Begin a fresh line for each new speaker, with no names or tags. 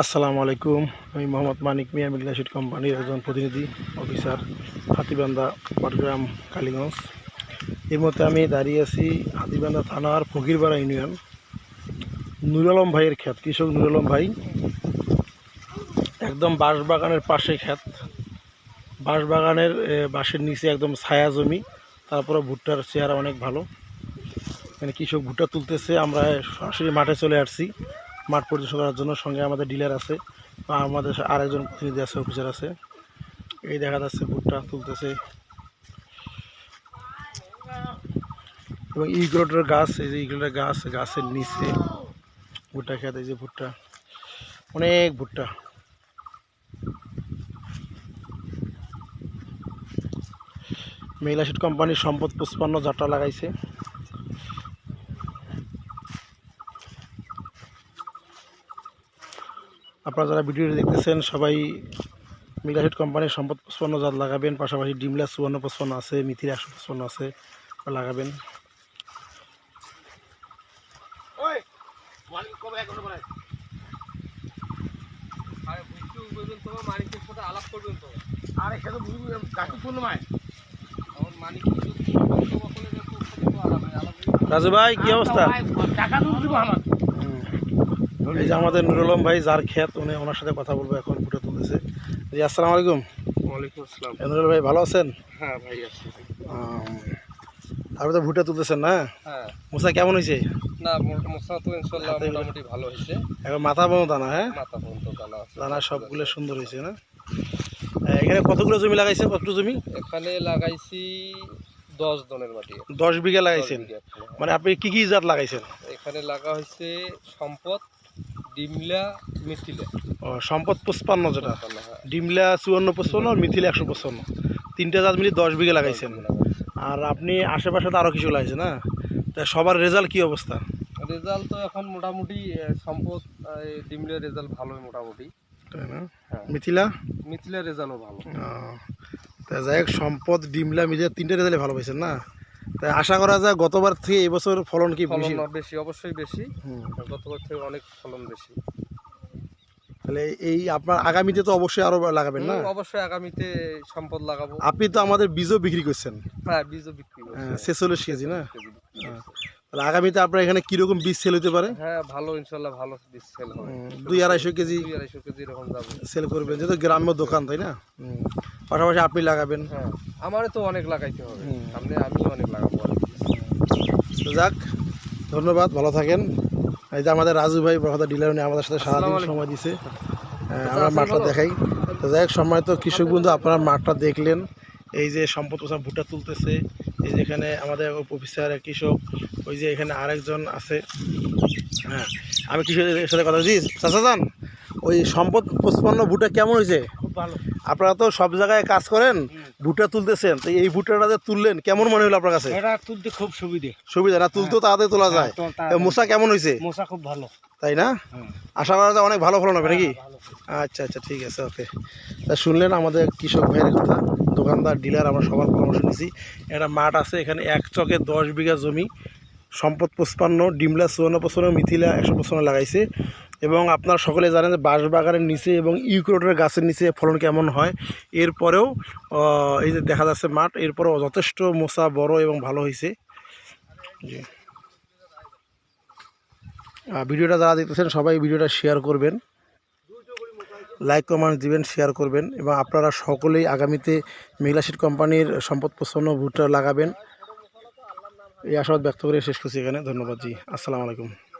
আসসালামু আলাইকুম। আমি মোহাম্মদ মানিক মিয়া মিল্লাশিট কোম্পানির একজন প্রতিনিধি, অফিসার, হাতিবান্ধা পাটগ্রাম কালীগঞ্জ। এর মধ্যে আমি দাঁড়িয়ে আছি হাতিবান্ধা থানার ফকিরপাড়া ইউনিয়ন। নুর আলম ভাইয়ের ক্ষেত, কৃষক নুর আলম ভাই। একদম বাঁশবাগানের পাশে ক্ষেত। বাঁশবাগানের বাঁশের নিচে একদম ছায়া জমি। তারপরে ভুট্টার চেহারা অনেক ভালো। এখানে কৃষক ভুট্টা তুলতেছে। আমরা সরাসরি মাঠে চলে আসছি। মাঠ পরিদর্শন করার জন্য সঙ্গে আমাদের ডিলার আছে আমাদের আরেকজন প্রতিনিধি আছে, অফিসার আছে। এই দেখা যাচ্ছে ভুট্টা তুলতেছে। এবং ইগলোটের গাছ, এই যে ইগলোটের গাছ, গাছের নিচে ভুট্টা খেতে যে ভুট্টা। অনেক ভুট্টা। মেঘলাশিট কোম্পানির সম্পদ পুষ্পান্ন যাত্রা লাগাইছে। আপনারা যারা ভিডিওটি দেখতেছেন সবাই মিলাহিট কোম্পানির সম্পদ পঁচপান্ন জাত লাগাবেন পাশাপাশি ডিমলা চুয়ান্ন পঁচপান্ন আছে মিথির একশো পঁচপান্ন আছে লাগাবেন। রাজু ভাই কি অবস্থা?
টাকা দিব আমার।
এই যে আমাদের নুর আলম ভাই যার খ্যাত উনি ওনার সাথে কথা বলব এখন ফুটে তুলতেছে। জি আসসালামু আলাইকুম।
ওয়ালাইকুম আসসালাম।
ভাই ভালো আছেন?
হ্যাঁ ভাই আছে।
তারপরে তো ভুটে তুলতেছেন না?
হ্যাঁ।
মুসা কেমন হয়েছে?
না তো ইনশাল্লাহ মোটামুটি ভালো হয়েছে।
এখন মাথা বনো দানা হ্যাঁ?
মাথা পর্যন্ত দানা
দানা সবগুলো সুন্দর হয়েছে না? হ্যাঁ, এখানে কতগুলো জমি লাগাইছেন কতটুকু জমি?
এখানে লাগাইছি দশ মাটি
দশ বিঘা লাগাইছেন?
হ্যাঁ।
মানে আপনি কি কি জাত লাগাইছেন?
এখানে লাগা হয়েছে সম্পদ ডিমলা মিথিলা।
ও সম্পদ পুষ্পান্ন যেটা।
হ্যাঁ,
ডিমলা চুয়ান্ন পঁচপান্ন আর মিথিলা একশো পঁচপান্ন। তিনটা জাত মিলিয়ে দশ বিঘা লাগাইছেন। আর আপনি আশেপাশে তো আরও কিছু লাগাইছেন না? তা সবার রেজাল্ট কি অবস্থা?
রেজাল্ট তো এখন মোটামুটি সম্পদ ডিমলের রেজাল্ট ভালোই মোটামুটি।
তাই না?
হ্যাঁ।
মিথিলা?
মিথিলের রেজাল্টও ভালো।
তা যাই হোক সম্পদ ডিমলা মিলিয়ে তিনটা রেজাল্টে ভালো পাইছেন না? তাই আশা করা যায় গতবার থেকে এবছর ফলন কি
ফলন
বেশি?
বেশি অবশ্যই বেশি।
হুম।
গতবার থেকে অনেক ফলন বেশি।
তাহলে এই আপনার আগামীতে তো অবশ্যই আরও লাগাবেন না?
হুম, অবশ্যই আগামীতে সম্পদ লাগাবো।
আপনি তো আমাদের বীজও বিক্রি করছেন।
হ্যাঁ বীজও বিক্রি করছি।
ছেচল্লিশ কেজি না?
কেজি বিক্রি।
আগামীতে আপনার এখানে কীরকম বীজ সেল হতে পারে?
হ্যাঁ ভালো ইনশাল্লাহ ভালো বীজ সেল হবে
দুই আড়াইশো কেজি।
দুই আড়াইশো কেজি এরকম যাবে
সেল করবেন যেহেতু গ্রাম্য দোকান তাই না। পাশাপাশি আপনি লাগাবেন।
হ্যাঁ আমারও তো অনেক লাগাইতে হবে। সামনে আমি অনেক লাগাবো
তো যাক ধন্যবাদ ভালো থাকেন। এই যে আমাদের রাজু ভাই কথা ডিলার উনি আমাদের সাথে সারাদিন সময় দিছে। হ্যাঁ, আমরা মাঠটা দেখাই। তো যাই হোক সম্মানিত কৃষক বন্ধু আপনারা মাঠটা দেখলেন। এই যে সম্পদ ভুট্টা তুলতেছে। এই যে এখানে আমাদের অফিসার কৃষক, ওই যে এখানে আরেকজন আছে। হ্যাঁ। আমি কৃষকের সাথে কথা দিস চাচা যান। ওই সম্পদ পঁচপান্ন ভুট্টা কেমন হয়েছে? আপনারা তো সব জায়গায় কাজ করেন ভুট্টা তুলতেছেন তো এই ভুট্টাটা যে তুললেন কেমন মনে হলো আপনার কাছে?
এটা তুলতে খুব সুবিধে।
সুবিধা না? তুলতেও তাড়াতাড়ি তোলা যায়।
তো
মশা কেমন হয়েছে?
মশা খুব ভালো।
তাই না? আশা করা যায় অনেক ভালো ফলন হবে নাকি? আচ্ছা আচ্ছা ঠিক আছে ওকে। তা শুনলেন আমাদের কৃষক ভাইয়ের কথা দোকানদার ডিলার আমরা সবার পরামর্শ নিয়েছি একটা মাঠ আছে এখানে এক চকে দশ বিঘা জমি সম্পদ পুষ্পান্ন ডিমলা চুয়ান্ন পঁচপান্ন মিথিলা একশো পঁচপান্ন লাগাইছে। এবং আপনারা সকলে জানেন যে বাঁশবাগানের নিচে এবং ইউক্রোটের গাছের নিচে ফলন কেমন হয়। এরপরেও এই যে দেখা যাচ্ছে মাঠ, এরপরেও যথেষ্ট মশা বড় এবং ভালো হয়েছে। ভিডিওটা যারা দেখতেছেন, সবাই ভিডিওটা শেয়ার করবেন। লাইক কমেন্ট দিবেন শেয়ার করবেন এবং আপনারা সকলেই আগামীতে মেঘলাশিট কোম্পানির সম্পদ প্রসন্ন ভুট্টা লাগাবেন। এই আশাবাদ ব্যক্ত করে শেষ করছি এখানে। ধন্যবাদ জি। আসসালামু আলাইকুম।